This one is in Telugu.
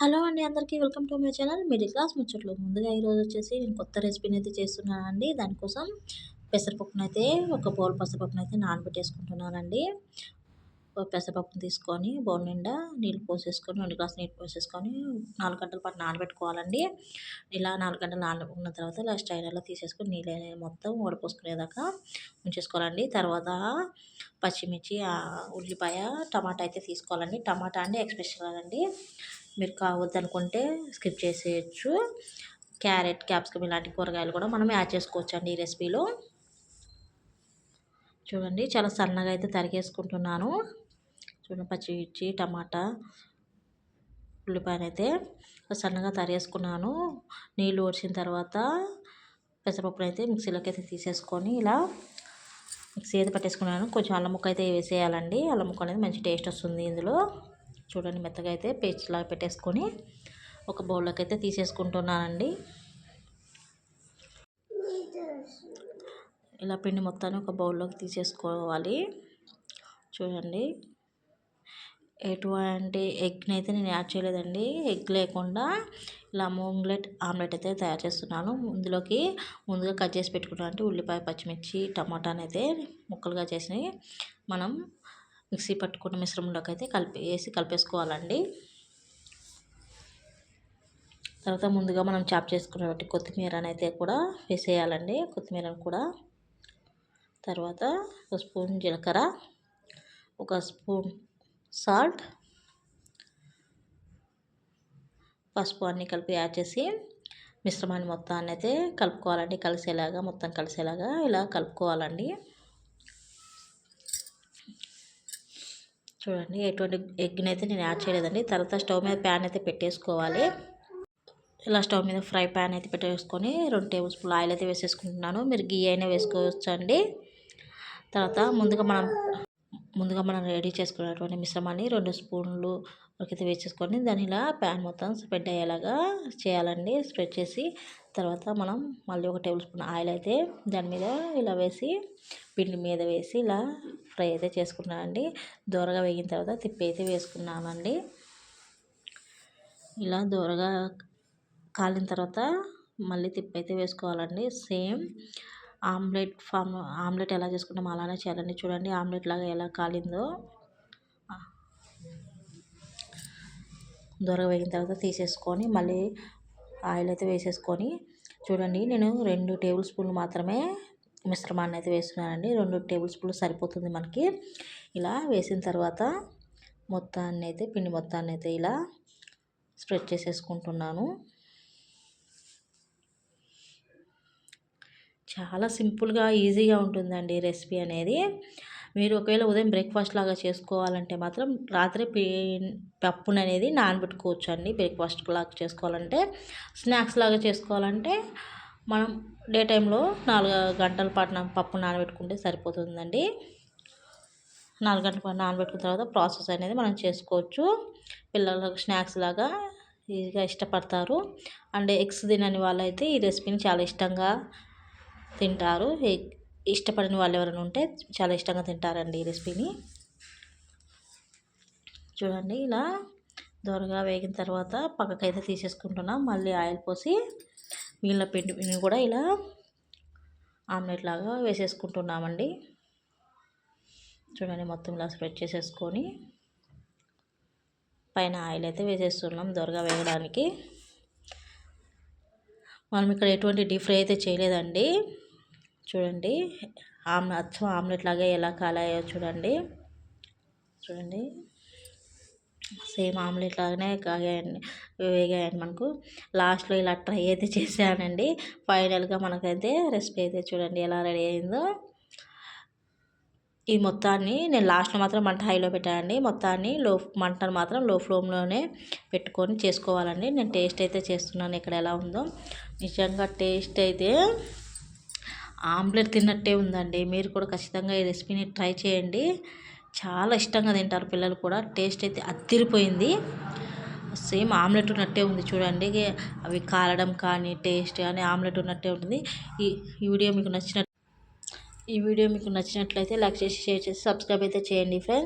హలో అండి అందరికీ welcome to my channel middle class ముచ్చట్లు. ముందుగా ఈరోజు వచ్చేసి నేను కొత్త రెసిపీని అయితే చేస్తున్నానండి. దానికోసం పెసరపప్పును అయితే ఒక బౌల్ పెసరపప్పును అయితే నానబెట్టేసుకుంటున్నానండి. పెసరపప్పును తీసుకొని బౌల్ నిండా నీళ్ళు పోసేసుకొని రెండు గ్లాస్ నీళ్ళు పోసేసుకొని నాలుగు గంటల పాటు నానబెట్టుకోవాలండి. ఇలా నాలుగు గంటలు నానబెట్టుకున్న తర్వాత ఇలా స్టైనర్లో తీసేసుకొని నీళ్ళు మొత్తం ఓడిపోసుకునేదాకా ఉంచేసుకోవాలండి. తర్వాత పచ్చిమిర్చి ఉల్లిపాయ టమాటా అయితే తీసుకోవాలండి. టమాటా అండి ఎక్స్పెషల్ అండి మీరు కావద్దనుకుంటే స్కిప్ చేసేయచ్చు. క్యారెట్ క్యాప్సికమ్ ఇలాంటి కూరగాయలు కూడా మనం యాడ్ చేసుకోవచ్చు అండి ఈ రెసిపీలో. చూడండి చాలా సన్నగా అయితే తరిగేసుకుంటున్నాను. చూడండి పచ్చిమిర్చి టమాటా ఉల్లిపాయలు అయితే సన్నగా తరిగేసుకున్నాను. నీళ్ళు ఒడిచిన తర్వాత పెసరపప్పును అయితే మిక్సీలోకి అయితే తీసేసుకొని ఇలా మిక్సీ అయితే పట్టేసుకున్నాను. కొంచెం అల్లం ముక్క అయితే వేసేయాలండి. అల్లం ముక్క అనేది మంచి టేస్ట్ వస్తుంది ఇందులో. చూడండి మెత్తగా అయితే పేస్ట్ లాగా పెట్టేసుకొని ఒక బౌల్లోకి అయితే తీసేసుకుంటున్నానండి. ఇలా పిండి మొత్తాన్ని ఒక బౌల్లోకి తీసేసుకోవాలి. చూడండి. ఎటువంటి ఎగ్ని అయితే నేను యాడ్ చేయలేదండి. ఎగ్ లేకుండా ఇలా మూంగ్లెట్ ఆమ్లెట్ అయితే తయారు చేస్తున్నాను. ఇందులోకి ముందుగా కట్ చేసి పెట్టుకున్నాను అంటే ఉల్లిపాయ పచ్చిమిర్చి టమాటాని అయితే ముక్కలుగా చేసి మనం మిక్సీ పట్టుకున్న మిశ్రమంలోకి అయితే కలిపి వేసి కలిపేసుకోవాలండి. తర్వాత ముందుగా మనం చాప్ చేసుకున్నటువంటి కొత్తిమీరని అయితే కూడా వేసేయాలండి. కొత్తిమీరను కూడా. తర్వాత ఒక స్పూన్ జీలకర్ర ఒక స్పూన్ సాల్ట్ పసుపు అన్నీ కలిపి యాడ్ చేసి మిశ్రమాన్ని మొత్తాన్ని అయితే కలుపుకోవాలండి. కలిసేలాగా మొత్తం కలిసేలాగా ఇలా కలుపుకోవాలండి. చూడండి ఎటువంటి ఎగ్ని అయితే నేను యాడ్ చేయలేదండి. తర్వాత స్టవ్ మీద ప్యాన్ అయితే పెట్టేసుకోవాలి. ఇలా స్టవ్ మీద ఫ్రై ప్యాన్ అయితే పెట్టేసుకొని రెండు టేబుల్ స్పూన్ ఆయిల్ అయితే వేసేసుకుంటున్నాను. మీరు గీ అయినా వేసుకోవచ్చండి. తర్వాత ముందుగా మనం ముందుగా మనం రెడీ చేసుకున్నటువంటి మిశ్రమాన్ని రెండు స్పూన్లు అయితే వేసేసుకొని దాని ఇలా ప్యాన్ మొత్తం స్ప్రెడ్ అయ్యేలాగా చేయాలండి. స్ప్రెడ్ చేసి తర్వాత మనం మళ్ళీ ఒక టేబుల్ స్పూన్ ఆయిల్ అయితే దాని మీద ఇలా వేసి పిండి మీద వేసి ఇలా ఫ్రై అయితే చేసుకున్నానండి దూరగా వేగిన తర్వాత తిప్పి అయితే వేసుకున్నానండి ఇలా దూరగా కాలిన తర్వాత మళ్ళీ తిప్పి అయితే వేసుకోవాలండి. సేమ్ ఆమ్లెట్ ఫామ్ ఆమ్లెట్ ఎలా చేసుకుంటామో అలానే చేయాలండి. చూడండి ఆమ్లెట్ లాగా ఎలా కాలిందో. దూరగా వేగిన తర్వాత తీసేసుకొని మళ్ళీ ఆయిల్ అయితే వేసేసుకొని చూడండి నేను రెండు టేబుల్ స్పూన్లు మాత్రమే మిశ్రమాన్ని అయితే వేస్తున్నానండి. రెండు టేబుల్ స్పూన్లు సరిపోతుంది మనకి. ఇలా వేసిన తర్వాత మొత్తాన్ని అయితే పిండి మొత్తాన్ని అయితే ఇలా స్ప్రెడ్ చేసేసుకుంటున్నాను. చాలా సింపుల్గా ఈజీగా ఉంటుందండి రెసిపీ అనేది. మీరు ఒకవేళ ఉదయం బ్రేక్ఫాస్ట్ లాగా చేసుకోవాలంటే మాత్రం రాత్రి పప్పును అనేది నానబెట్టుకోవచ్చు అండి బ్రేక్ఫాస్ట్ లాగా చేసుకోవాలంటే స్నాక్స్ లాగా చేసుకోవాలంటే మనం డే టైంలో నాలుగు గంటల పాటు పప్పు నానబెట్టుకుంటే సరిపోతుందండి. నాలుగు గంటల పాటు నానబెట్టుకున్న తర్వాత ప్రాసెస్ అనేది మనం చేసుకోవచ్చు. పిల్లలకు స్నాక్స్ లాగా ఈజీగా ఇష్టపడతారు. అండ్ ఎగ్స్ తినని వాళ్ళైతే ఈ రెసిపీని చాలా ఇష్టంగా తింటారు. ఇష్టపడిన వాళ్ళు ఎవరైనా ఉంటే చాలా ఇష్టంగా తింటారండి ఈ రెసిపీని. చూడండి ఇలా దూరగా వేగిన తర్వాత పక్కకైతే తీసేసుకుంటున్నాం. మళ్ళీ ఆయిల్ పోసి మిగిలిన పిండి కూడా ఇలా ఆమ్లెట్ లాగా వేసేసుకుంటున్నామండి. చూడండి మొత్తం ఇలా స్ప్రెడ్ చేసేసుకొని పైన ఆయిల్ అయితే వేసేస్తున్నాం దొరగా వేయడానికి మనం ఇక్కడ ఎటువంటి డీప్ ఫ్రై అయితే చేయలేదండి. చూడండి. ఆమ్ అచ్చం ఆమ్లెట్ లాగా ఎలా కాలాయో చూడండి. చూడండి. సేమ్ ఆమ్లెట్ లాగానే కాగాయండి వేగాయండి మనకు. లాస్ట్లో ఇలా ట్రై అయితే చేశానండి. ఫైనల్గా మనకైతే రెసిపీ అయితే చూడండి ఎలా రెడీ అయిందో. ఈ మొత్తాన్ని నేను లాస్ట్లో మాత్రం మంట హైలో పెట్టానండి. మొత్తాన్ని లో మంటను మాత్రం లో ఫ్లేమ్లోనే పెట్టుకొని చేసుకోవాలండి. నేను టేస్ట్ అయితే చేస్తున్నాను. ఇక్కడ ఎలా ఉందో. నిజంగా టేస్ట్ అయితే ఆమ్లెట్ తిన్నట్టే ఉందండి. మీరు కూడా ఖచ్చితంగా ఈ రెసిపీని ట్రై చేయండి. చాలా ఇష్టంగా తింటారు పిల్లలు కూడా. టేస్ట్ అయితే అత్తిరిపోయింది సేమ్ ఆమ్లెట్ ఉన్నట్టే ఉంది చూడండి. అవి కాలడం కానీ టేస్ట్ కానీ ఆమ్లెట్ ఉన్నట్టే ఉంటుంది. ఈ ఈ వీడియో మీకు నచ్చిన ఈ వీడియో మీకు నచ్చినట్లయితే లైక్ చేసి షేర్ చేసి సబ్స్క్రైబ్ అయితే చేయండి ఫ్రెండ్స్.